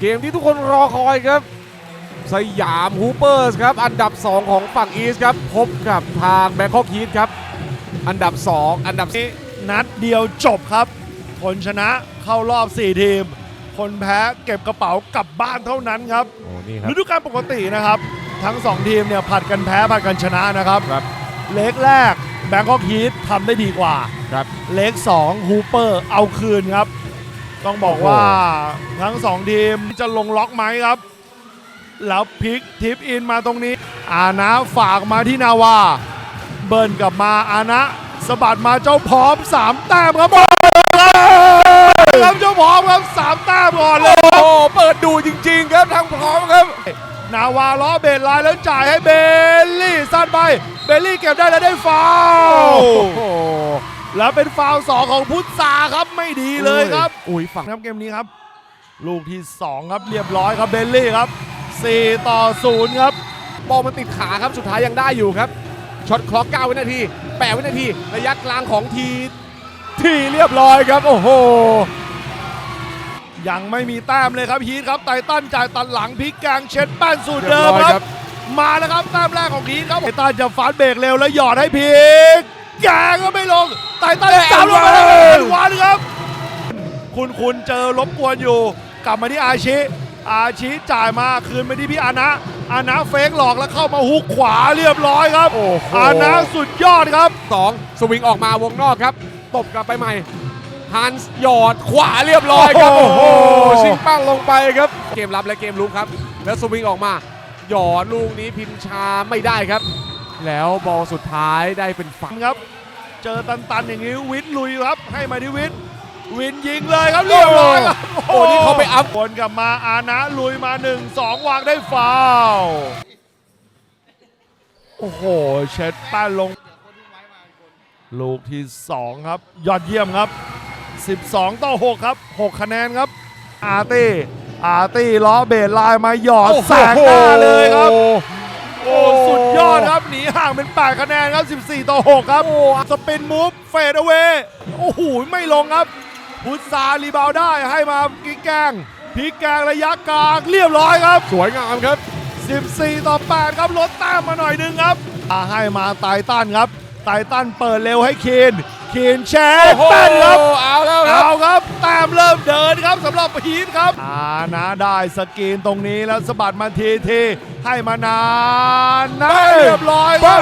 เกมที่ทุกคนรอคอยครับ สยามฮูเปอร์สครับ อันดับ 2 ของฝั่งอีสครับ พบกับทางแบงคอกฮีทครับ อันดับ 2 อันดับนัดเดียวจบครับ คนชนะเข้ารอบ 4 ทีม คนแพ้เก็บกระเป๋ากลับบ้านเท่านั้นครับโอ้นี่ครับฤดูกาลปกตินะครับ ทั้ง 2 ทีมเนี่ยผัดกันแพ้ผัดกันชนะนะครับครับ เล็กแรกแบงกอกฮีททำได้ดีกว่าครับ เล็ก2ฮูเปอร์เอาคืนครับ ต้องบอกโอ้โหว่าทั้ง2ทีมจะลงล็อกไหมครับ แล้วพลิกทิปอินมาตรงนี้ อานะฝากมาที่นาวา เบิร์นกลับมาอานะสะบัดมาเจ้าพร้อม3แต้มครับครับเจ้าพร้อมครับ3แต้มก่อนเลยโอ้โหเปิดดูจริง ๆ ครับทางพร้อมครับ นาวาล้อเบรไลน์แล้วจ่ายให้เบลลี่สั้นไป เบลลี่เก็บได้แล้วได้ฟาวโอ้โห แล้วเป็นฟาวล์สองของพุทธาครับไม่ดีเลยครับอุ้ยฝั่งครับเกมนี้ครับ ลูกที่ 2 ครับเรียบร้อยครับเบลลี่ครับ 4 ต่อ 0 ครับ บอลมันติดขาครับสุดท้ายยังได้อยู่ครับช็อตคล็อก9วินาที8วินาทีระยะกลางของทีทีเรียบร้อยครับ โอ้โห ยังไม่มีแต้มเลยครับฮีทครับไตตันจ่ายตัดหลังพลิกกลางเช็ดแป้นสูตรเดิมเรียบร้อยคครัรับบมาแล้วครับแต้มแรกของฮีทครับไตตันจะฟาดเบรกเร็วแล้วหยอดให้พลิก แกงก็ไม่ลงไตตันจับลงมาแล้วเป็นวันครับ คุณคุณเจอรบกวนอยู่ กลับมาที่อาชิ อาชิจ่ายมาคืนไปที่พี่อานะอานะเฟกหลอกแล้วเข้ามาฮุกขวาเรียบร้อยครับโอ้โหอานะสุดยอดครับสองสวิงออกมาวงนอกครับตบกลับไปใหม่ฮันส์หยอดขวาเรียบร้อยครับ โอ้โอ้โหโหชิงปั้งลงไปครับ เกมรับและเกมลุกครับ แล้วสวิงออกมา หยอดลูกนี้พิมชาไม่ได้ครับ แล้วบอลสุดท้ายได้เป็นฝั่งครับ เจอตันๆอย่างนี้วินลุยครับ ให้มาที่วินวินยิงเลยครับเรียบร้อยครับโอ้นี่เขาไปอัพวนกลับมาอานะลุยมา1 2วางได้ฟาวโอ้โห เช็ดแป้นลง ลูกที่ 2 ครับ ยอดเยี่ยมครับ 12 ต่อ 6 ครับ 6 คะแนนครับ อาร์ตี้อาร์ตี้ล้อเบรไลน์มาหยอดแสกหน้าเลยครับโอ้สุด ยอดครับหนีห่างเป็น 8 คะแนนครับ 14 ต่อ 6 ครับ สปินมูฟเฟดเอา a y โอ้โห ไม่ลงครับ พุทธารีบาวได้ให้มากิ๊กแกงพลิกแกงระยะกลางเรียบร้อยครับ สวยงามครับ 14 ต่อ 8 ครับลดแต้มมาหน่อยหนึงครับอ่าให้มาไตตันครับไตตันเปิดเร็วให้คีน คีนแชร์แป้นครับเอาแล้วครับเอาครับแต้มเริ่มเดินครับสำหรับฮีทครับอานะได้สกรีนตรงนี้แล้วสะบัดมาทีทีให้มานานนะเรียบร้อยครับ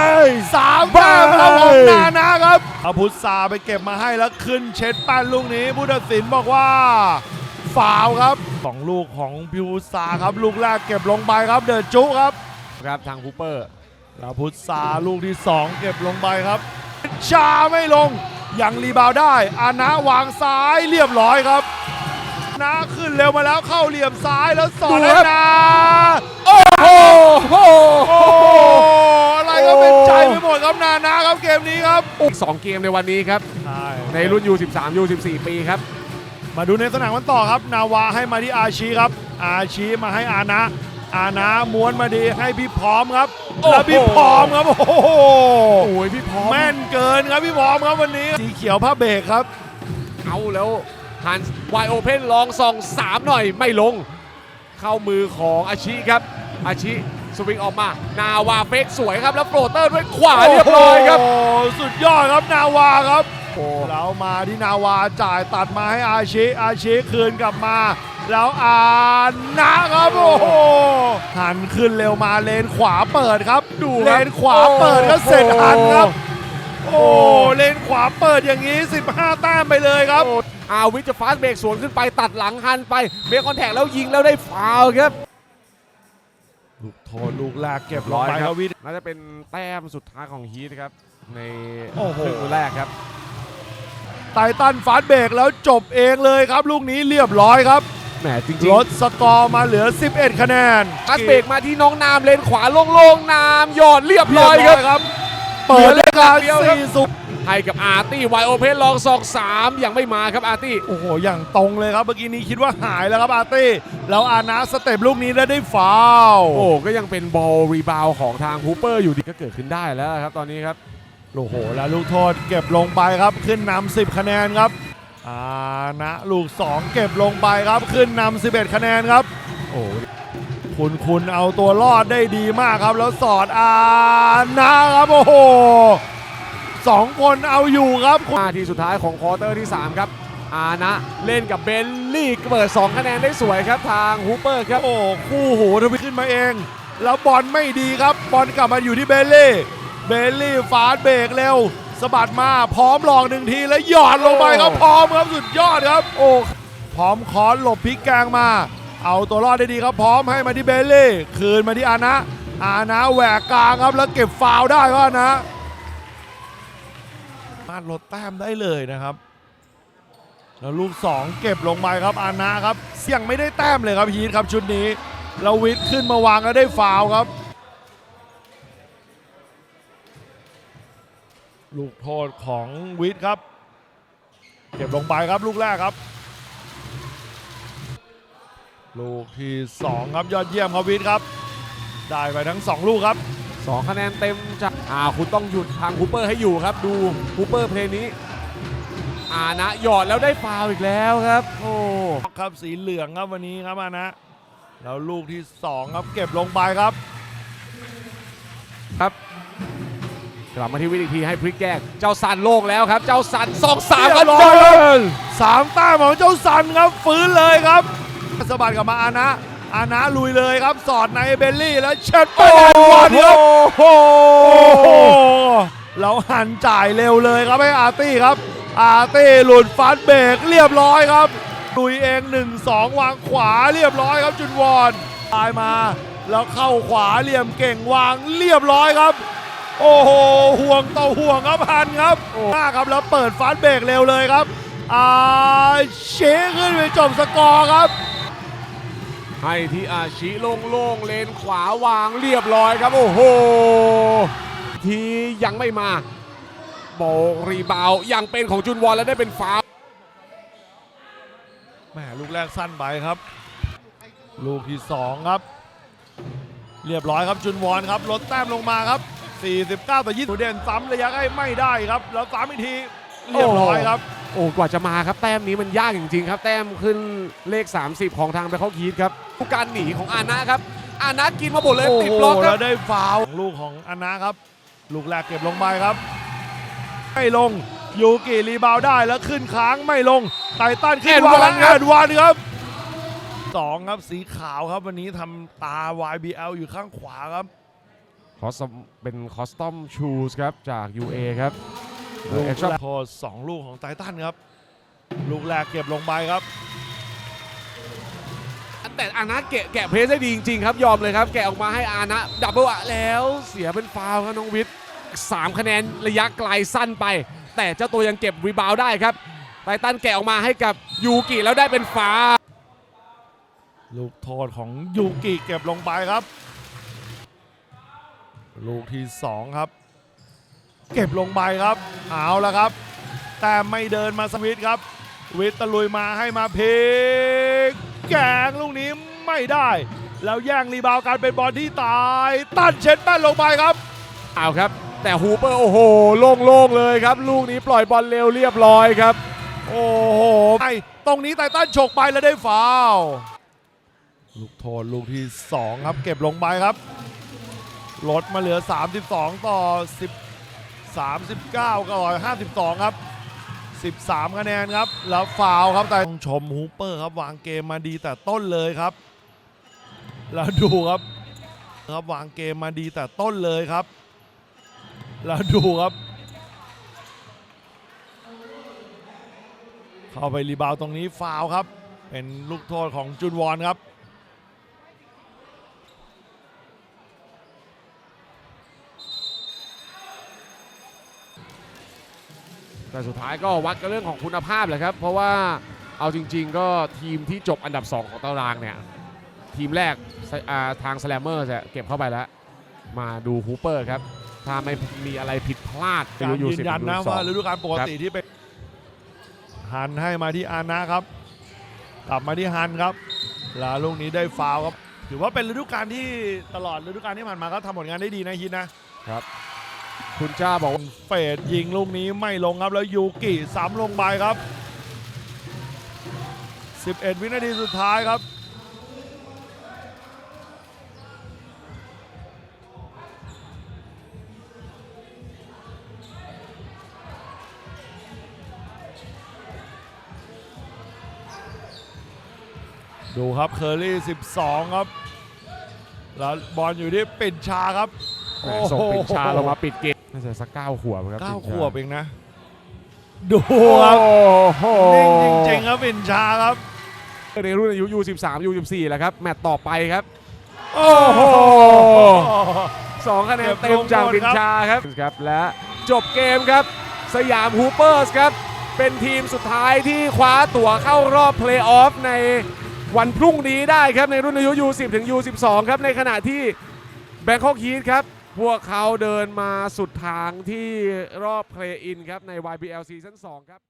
สามแต้มครับของนานะครับเอาพุทธาไปเก็บมาให้แล้วขึ้นเช็ดแป้นลูกนี้ผู้ตัดสินบอกว่าฟาวล์ครับสองลูกของพิวซาครับ ลูกแรกเก็บลงไปครับเดินจุครับครับทางคูเปอร์แล้วพุทธาลูกที่ 2 เก็บลงไปครับ ชาไม่ลง ยังรีบาวด์ได้ อานะวางซ้ายเรียบร้อยครับนาขึ้นเร็วมาแล้วเข้าเหลี่ยมซ้ายแล้วสอดดูแล้วครับนาโอ้โหโอ้อะไรก็เป็นใจไปหมดครับนานะครับเกมนี้ครับอีกสองเกมในวันนี้ครับ ในรุ่น U13 U14 ปีครับ มาดูในสนามกันต่อครับ นาวาให้มาที่อาชีครับ อาชีมาให้อานะ อานะม้วนมาดีให้พี่พร้อมครับโอ้โห แล้วพี่พร้อมครับโอ้โหโอ้ยพี่พร้อมแม่นเกินครับพี่พร้อมครับวันนี้สีเขียวผ้าเบรกครับ เอาแล้วฮันส์ไวโอเพนลองส่องสามหน่อยไม่ลง เข้ามือของอาชิครับ อาชิสวิงออกมา นาวาเฟกสวยครับ แล้วโปรเตอร์ด้วยขวาเรียบร้อยครับโโหสุดยอดครับนาวาครับโอ้แล้วมาที่นาวาจ่ายตัดมาให้อาชิอาชิคืนกลับมา แล้วอานะครับโอ้โหหันขึ้นเร็วมาเลนขวาเปิดครับ ดูเลครับนขวาเปิดก็เสร็จหันครับ โอ้เลนขวาเปิดอย่างนี้ 15แต้มไปเลยครับโอ้อาวิทจะฟาสต์เบรกสวนขึ้นไปตัดหลังฮันไปเบรกคอนแทคแล้วยิงแล้วได้ฟาวล์ครับลูกโทษลูกแรกเก็บลงไปครับวิทน่าจะเป็นแต้มสุดท้ายของฮีทครับ ในโอ้โหครึ่งแรกครับไททันฟาสต์เบรกแล้วจบเองเลยครับ ลูกนี้เรียบร้อยครับ แหมจริงลดสกอร์มาเหลือ 11 คะแนนๆฟาสต์เบรกมาที่น้องนามเลนขวาโล่งๆนามหยอดเรียบร้อยครับครับ เปิดเลยการเหลือเล่นอย่างเดียวครับสี่สุดให้กับอาร์ตี้ไวโอเพนลองสองสามยังไม่มาครับอาร์ตี้ โอ้โห อย่างตรงเลยครับ เมื่อกี้นี้คิดว่าหายแล้วครับอาร์ตี้แล้วอานาสเต็ปลูกนี้แล้วได้ฟาวล์โอ้ก็ยังเป็นบอลรีบาวของทางฮูเปอร์อยู่ดีก็เกิดขึ้นได้แล้วครับตอนนี้ครับ โอ้โห แล้วลูกโทษเก็บลงไปครับ ขึ้นนำ10 คะแนนครับ อานะลูก 2 เก็บลงไปครับขึ้นนำ11 คะแนนครับ โอ้โหคุณคุณเอาตัวรอดได้ดีมากครับ แล้วสอดอานะครับโอ้โหสองคนเอาอยู่ครับคุณนาทีสุดท้ายของควอเตอร์ที่ 3 ครับ อานะเล่นกับเบนลี่เปิด 2 คะแนนได้สวยครับทางฮูเปอร์ครับ โอ้คู่หูทวีขึ้นมาเอง แล้วบอลไม่ดีครับ บอลกลับมาอยู่ที่เบลลี่ เบลลี่ฟาดเบรกเร็ว สะบัดมาพร้อมลองหนึ่งทีแล้วหยอดลงไปครับพร้อมครับสุดยอดครับ โอ้พร้อมคอนหลบพลิกแกงมา เอาตัวรอดได้ดีครับพร้อมให้มาที่เบลลี่คืนมาที่อานะ อานะแหวกกลางครับแล้วเก็บฟาวได้ก็นะมาลดแต้มได้เลยนะครับ แล้วลูก 2 เก็บลงไปครับอานะครับ เสี่ยงไม่ได้แต้มเลยครับฮีทครับชุดนี้แล้ววิทย์ขึ้นมาวางแล้วได้ฟาวครับ ลูกโทษของวิทย์ครับ เก็บลงไปครับลูกแรกครับ ลูกที่ 2 ครับยอดเยี่ยมครับวิทย์ครับ ได้ไปทั้ง 2 ลูกครับ2คะแนนเต็มจากอ่าคุณต้องหยุดทางฮูเปอร์ให้อยู่ครับ ดูฮูเปอร์เพลงนี้อานะหยอดแล้วได้ฟาวล์อีกแล้วครับ โอ้ครับสีเหลืองครับวันนี้ครับอานะ แล้วลูกที่ 2 ครับเก็บลงไปครับ ครับ กลับมาที่วิธีให้พลิกแยกเจ้าซันโล่งแล้วครับ เจ้าซันสองสามครับเรียบร้อยครับสามแต้มของเจ้าสันครับฟื้นเลยครับสะบัดกลับมาอานะอานะลุยเลยครับ สอดในเบลลี่แล้วเช็ดไปแอนวันครับโหโอ้โหแล้วหันจ่ายเร็วเลยครับให้อาร์ตี้ครับ อาร์ตี้หลุดฟันเบรกเรียบร้อยครับลุยเอง1-2 วางขวาเรียบร้อยครับจุนวอนตายมา แล้วเข้าขวาเหลี่ยมเก่งวางเรียบร้อยครับ โอ้โหห่วงต่อห่วงครับพันครับหน้าครับแล้วเปิดฟาสต์เบรกเร็วเลยครับอาเชขึ้นไปจบสกอร์ครับ ให้ที่อาชิโล่งๆเลนขวาวางเรียบร้อยครับ โอ้โห ทียังไม่มาโบกรีบาวด์ยังเป็นของจุนวอนแล้วได้เป็นฟาวล์แหมลูกแรกสั้นไปครับ ลูกที่2ครับ เรียบร้อยครับจุนวอนครับลดแต้มลงมาครับ 49 ต่อ20เด่นซ้ำระยะให้ไม่ได้ครับ แล้วซ้ำอีกทีเรียบร้อยครับ โอ้กว่าจะมาครับ แต้มนี้มันยากจริงๆครับ แต้มขึ้นเลข 30 ของทางไปเขาคีดครับผู้การหนีของอานะครับ อานะกินมาหมดเลยโอ้ติดโหบล็อกคแล้รับวได้ฟาวล์ของลูกของอานะครับ ลูกแรกเก็บลงไปครับ ไม่ลงยูกิรีบาวด์ได้แล้วขึ้นค้างไม่ลงไตตันขึ้นวางแอดวันครับสองครับสีขาวครับวันนี้ทำตา YBL อยู่ข้างขวาครับ คอสเป็นคอสตอมชูสครับจาก UA ครับลูกเอ็กซ์ตแรร้ากโทษสองลูกของไททันครับ ลูกแรกเก็บลงไปครับ แต่อานะแกะแกะเพลสได้ดีจริงๆครับยอมเลยครับ แกะออกมาให้อานะดับเบิลอะแล้วเสียเป็นฟาวล์ครับน้องวิทย์สามคะแนนระยะไกลสั้นไป แต่เจ้าตัวยังเก็บรีบาวด์ได้ครับไททันแกะออกมาให้กับยูกิแล้วได้เป็นฟาวล์ลูกโทษของยูกิเก็บลงไปครับ ลูกที่สองครับ เก็บลงไปครับเอาละครับ แต่ไม่เดินมาสวิตช์ครับ วิทย์ตะลุยมาให้มาเพกแกงลูกนี้ไม่ได้ แล้วแย่งรีบาวด์การเป็นบอลที่ตาย ตันเช็ดแป้นลงไปครับเอาครับ แต่ฮูเปอร์โอ้โหโล่งๆเลยครับ ลูกนี้ปล่อยบอลเร็วเรียบร้อยครับ โอ้โหไอ้ตรงนี้ไตตันฉกไปแล้วได้ฟาวล์ลูกโทษลูกที่ 2 ครับ เก็บลงไปครับ ลดมาเหลือ 32 ต่อ 10 39ก็52 ครับ 13 คะแนนครับ แล้วฟาวครับแต่ต้องชมฮูเปอร์ครับวางเกมมาดีแต่ต้นเลยครับ แล้วดูครับครับวางเกมมาดีแต่ต้นเลยครับ แล้วดูครับ เข้าไปรีบาวตรงนี้ฟาวครับ เป็นลูกโทษของจุนวอนครับ แต่สุดท้ายก็วัดกันเรื่องของคุณภาพแหละครับ เพราะว่าเอาจริง ๆ ก็ทีมที่จบอันดับ 2 ของตารางเนี่ย ทีมแรกสอ่าทางสแลมเมอร์จะเก็บเข้าไปแล้ว มาดูฮูเปอร์ครับ ถ้าไม่มีอะไรผิดพลาดการอยู่ยืนยันนะ10ว่าฤ12ดูกาลปกติที่เป็นหันให้มาที่อานะครับ กลับมาที่ฮันครับแล้วลูกนี้ได้ฟาวล์ครับ ถือว่าเป็นฤดูกาลที่ตลอดฤดูกาลที่ผ่านมาก็ทำผลงานได้ดีนะฮิตนะคุ คุณจ้าบอกว่าเฟดยิงลูกนี้ไม่ลงครับแล้วยูกิสามลงไปครับ 11 วินาทีสุดท้ายครับ ดูครับเคอรี่ 12 ครับ แล้วบอลอยู่ที่ปิดชาครับส่งปิดชาลงมาปิดเกม น่าจะสักเก้าขวบครับเก้าปิ่นขชวบเองนะ ดูโอ้ครับโหนิ่งจริงๆครับปิ่นชาครับ ในรุ่นอายุ U13 U14 แหละครับ แมตต์ต่อไปครับ โอ้โหสองคะแนนเก็บเต็มจากลงบนบินชาครับครับ และจบเกมครับ สยามฮูเปอร์สครับ เป็นทีมสุดท้ายที่คว้าตั๋วเข้ารอบเพลย์ออฟในวันพรุ่งนี้ได้ครับ ในรุ่นอายุ U10 ถึง U12 ครับ ในขณะที่แบงคอกฮีทครับ พวกเขาเดินมาสุดทางที่รอบเพลย์อินครับใน YBL ซีซั่น2ครับ